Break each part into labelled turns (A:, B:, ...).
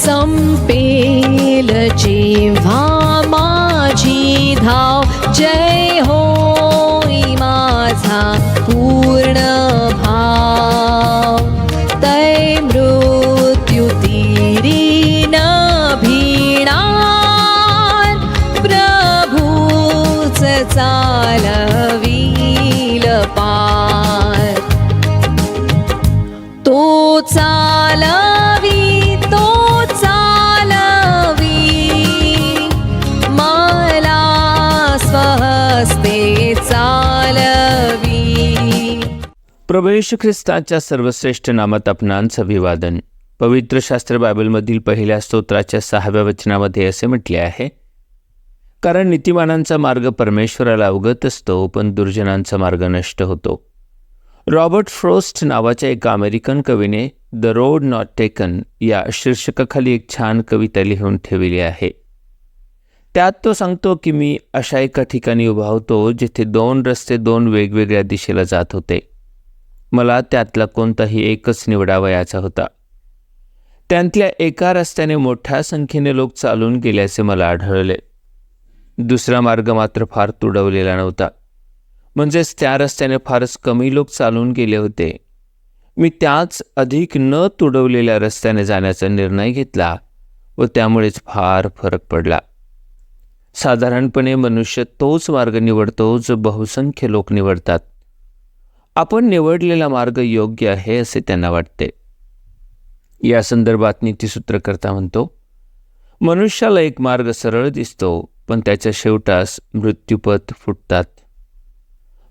A: संपेल जेव्हा माझी धाव. जय होई माझा पूर्ण भाव. तै मृत्यू तीरी न भिणार. प्रभूच चालवील पार. तो
B: चाल प्रभेश ख्रिस्ताच्या सर्वश्रेष्ठ नामात आपणांचं अभिवादन. पवित्र शास्त्र बायबलमधील पहिल्या स्तोत्राच्या सहाव्या वचनामध्ये असे म्हटले आहे कारण नीतिमानांचा मार्ग परमेश्वराला अवगत असतो पण दुर्जनांचा मार्ग नष्ट होतो. रॉबर्ट फ्रोस्ट नावाच्या एका अमेरिकन कवीने द रोड नॉट टेकन या शीर्षकाखाली एक छान कविता लिहून ठेवली आहे. त्यात तो सांगतो की मी अशा एका ठिकाणी उभा होतो जिथे दोन रस्ते दोन वेगवेगळ्या दिशेला जात होते. मला त्यातला कोणताही एकच निवडावयाचा होता. त्यांतल्या एका रस्त्याने मोठ्या संख्येने लोक चालून गेल्याचे मला आढळले. दुसरा मार्ग मात्र फार तुडवलेला नव्हता. म्हणजेच त्या रस्त्याने फारच कमी लोक चालून गेले होते. मी त्याच अधिक न तुडवलेल्या रस्त्याने जाण्याचा निर्णय घेतला व त्यामुळेच फार फरक पडला. साधारणपणे मनुष्य तोच मार्ग निवडतो जो बहुसंख्य लोक निवडतात. आपण निवडलेला मार्ग योग्य आहे असे त्यांना वाटते. या संदर्भात नीतीसूत्रकर्ता म्हणतो मनुष्याला एक मार्ग सरळ दिसतो पण त्याच्या शेवटास मृत्यूपथ फुटतात.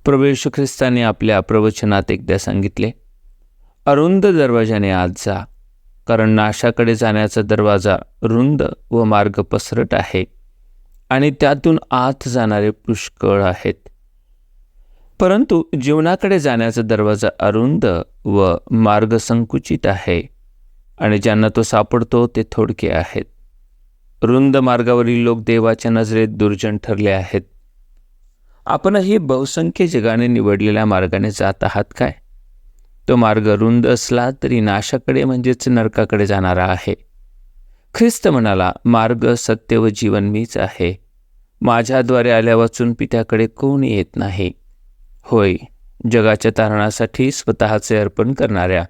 B: प्रभू येशू ख्रिस्ताने आपल्या प्रवचनात एकदा सांगितले अरुंद दरवाजाने आत जा कारण नाशाकडे जाण्याचा दरवाजा रुंद व मार्ग पसरट आहे आणि त्यातून आत जाणारे पुष्कळ आहेत. परंतु जीवनाकडे जाण्याचा दरवाजा अरुंद व मार्ग संकुचित आहे आणि ज्यांना तो सापडतो ते थोडके आहेत. रुंद मार्गावरील लोक देवाच्या नजरेत दुर्जन ठरले आहेत. आपणही बहुसंख्य जगाने निवडलेल्या मार्गाने जात आहात काय? तो मार्ग रुंद असला तरी नाशाकडे म्हणजेच नरकाकडे जाणारा आहे. ख्रिस्त म्हणाला मार्ग सत्य व जीवन मीच आहे. माझ्याद्वारे आल्या वाचून पित्याकडे कोणी येत नाही. होय जगाच्या तारणासाठी स्वतःचे अर्पण करणाऱ्या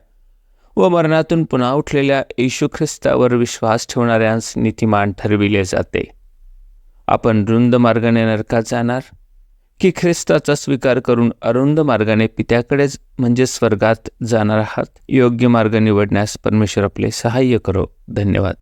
B: व मरणातून पुन्हा उठलेल्या येशू ख्रिस्तावर विश्वास ठेवणाऱ्यांस नीतिमान ठरविले जाते. आपण रुंद मार्गाने नरकात जाणार की ख्रिस्ताचा स्वीकार करून अरुंद मार्गाने पित्याकडेच म्हणजे स्वर्गात जाणार आहात योग्य मार्ग निवडण्यास परमेश्वर आपले सहाय्य करो. धन्यवाद.